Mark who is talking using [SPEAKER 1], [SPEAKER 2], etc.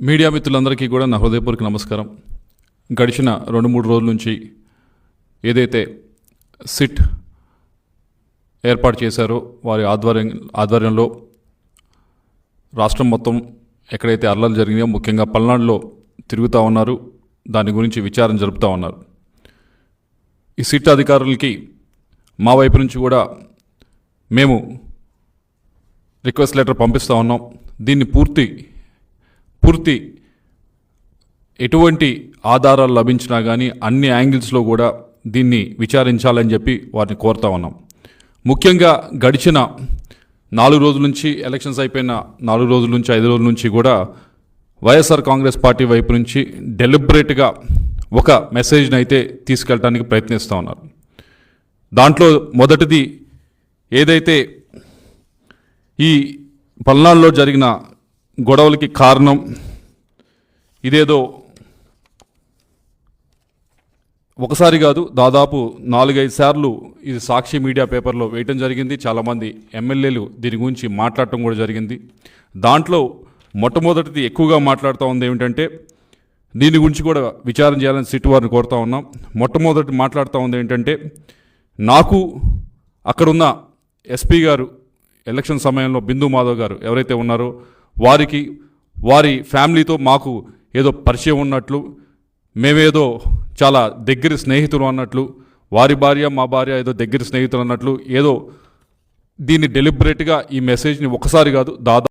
[SPEAKER 1] Media మిత్రులందరికీ కూడా. నా హృదయపూర్వక నమస్కారం. గడిచిన రెండు మూడు రోజుల నుంచి ఏదైతే సిట్ ఏర్పాటు చేశారో వారి ఆధ్వర్యం ఆధ్వర్యంలో రాష్ట్రం మొత్తం ఎక్కడైతే అల్లలు జరిగినాయో ముఖ్యంగా పల్నాడులో తిరుగుతూ ఉన్నారు. దాని గురించి విచారణ జరుపుతూ ఉన్నారు. ఈ సిట్ అధికారులకి మా వైపు నుంచి కూడా మేము రిక్వెస్ట్ లెటర్ పంపిస్తూ ఉన్నాం. దీన్ని పూర్తి పూర్తి ఎటువంటి ఆధారాలు లభించినా కానీ అన్ని యాంగిల్స్లో కూడా దీన్ని విచారించాలని చెప్పి వారిని కోరుతా ఉన్నాం. ముఖ్యంగా గడిచిన నాలుగు రోజుల నుంచి ఎలక్షన్స్ అయిపోయిన నాలుగు రోజుల నుంచి ఐదు రోజుల నుంచి కూడా వైఎస్ఆర్ కాంగ్రెస్ పార్టీ వైపు నుంచి డెలిబరేట్గా ఒక మెసేజ్ని అయితే తీసుకెళ్ళడానికి ప్రయత్నిస్తూ ఉన్నారు. దాంట్లో మొదటిది ఏదైతే ఈ పల్నాడులో జరిగిన గొడవలకి కారణం ఇదేదో ఒకసారి కాదు దాదాపు నాలుగైదు సార్లు ఇది సాక్షి మీడియా పేపర్లో వేయటం జరిగింది. చాలామంది ఎమ్మెల్యేలు దీని గురించి మాట్లాడటం కూడా జరిగింది. దాంట్లో మొట్టమొదటిది ఎక్కువగా మాట్లాడుతూ ఉంది ఏమిటంటే దీని గురించి కూడా విచారం చేయాలని సిట్ వారిని కోరుతా ఉన్నాం. మొట్టమొదటి మాట్లాడుతూ ఉంది ఏంటంటే నాకు అక్కడున్న ఎస్పీ గారు ఎలక్షన్ సమయంలో బిందు మాధవ్ గారు ఎవరైతే ఉన్నారో వారికి వారి ఫ్యామిలీతో మాకు ఏదో పరిచయం ఉన్నట్లు మేమేదో చాలా దగ్గర స్నేహితులు అన్నట్లు వారి భార్య మా భార్య ఏదో దగ్గర స్నేహితులు అన్నట్లు ఏదో దీన్ని డెలిబరేట్గా ఈ మెసేజ్ని ఒకసారి కాదు దాదాపు